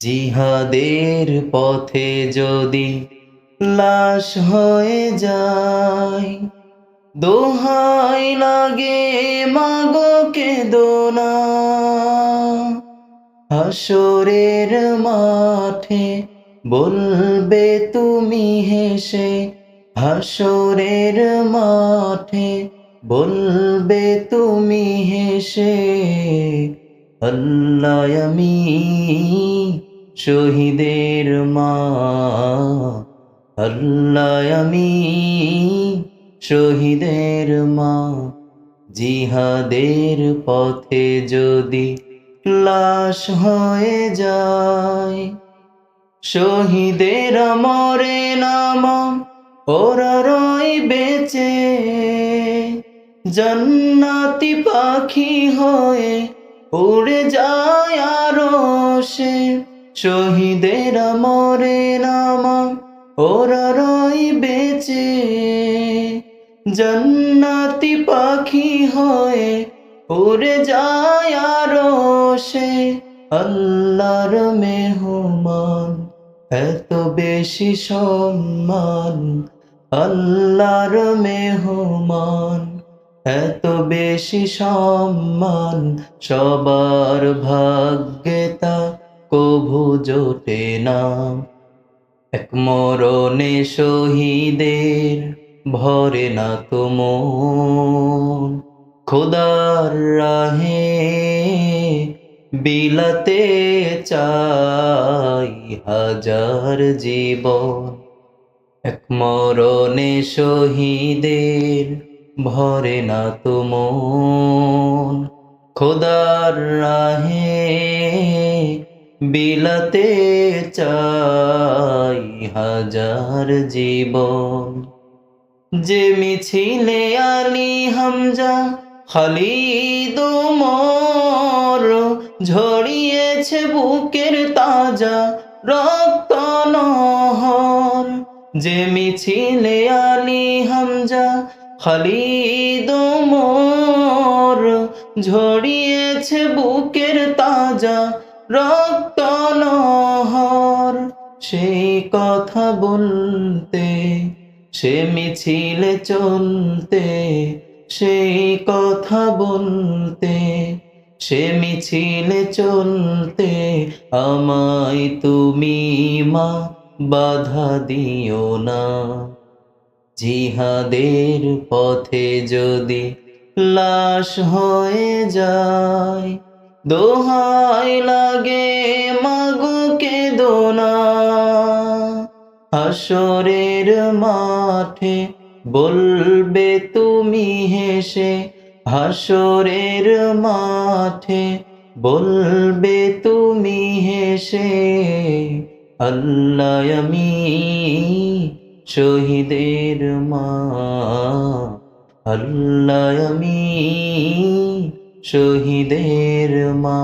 জিহাদের পথে যদি লাশ হয়ে যায়, দোহাই লাগে মাগোকে দোনা হাসরের মাঠে বলবে তুমি হেসে হাসরের মাঠে বলবে তুমি হেসে আল্লাহ আমি শহীদের মা। আল্লাহ আমি শহীদের মা। জিহাদের পথে যদি লাশ হয়ে যায়, শহীদের মরে নাম ওরা রয় বেঁচে। জন্নাতি পাখি হয়ে উড়ে যায় আরও সে। শহীদের মরে নাম, ওরা রয় বেঁচে। জন্নাতি পাখি হয়ে উড়ে যায় আরও সে। আল্লাহর মেহমান, এত বেশি সম্মান। আল্লাহর মেহমান। এত বেশি সম্মান সবার ভাগ্যে তা কভু জোটে না। এক মরণে শহীদের ভরে না তো মন খোদার রাহে বিলাতে চাই হাজার জীবন। এক মরণে শহীদের ভরে না তো মন। খোদার রাহে বিলাতে চাই হাজার জীবন। যে মিছিলে আলী হামজা খালিদ মোর, ঝরিয়েছে বুকের তাজা রক্ত নহর যে মিছিলে আলী হামজা খালিদ মোর ঝরিয়েছে বুকের তাজা রক্ত নহর। সেই কথা বলতে, সে মিছিলে চলতে, সেই কথা বলতে, সে মিছিলে চলতে আমায় তুমি মা বাধা দিও না। জিহাদের পথে যদি লাশ হয়ে যায়, দোহাই লাগে মাগুকে দোনা হাসরের মাঠে বলবে তুমি হেসে হাসরের মাঠে বলবে তুমি হেসে, আল্লাহ আমি শহীদের মা আল্লাহ আমি শহীদের মা।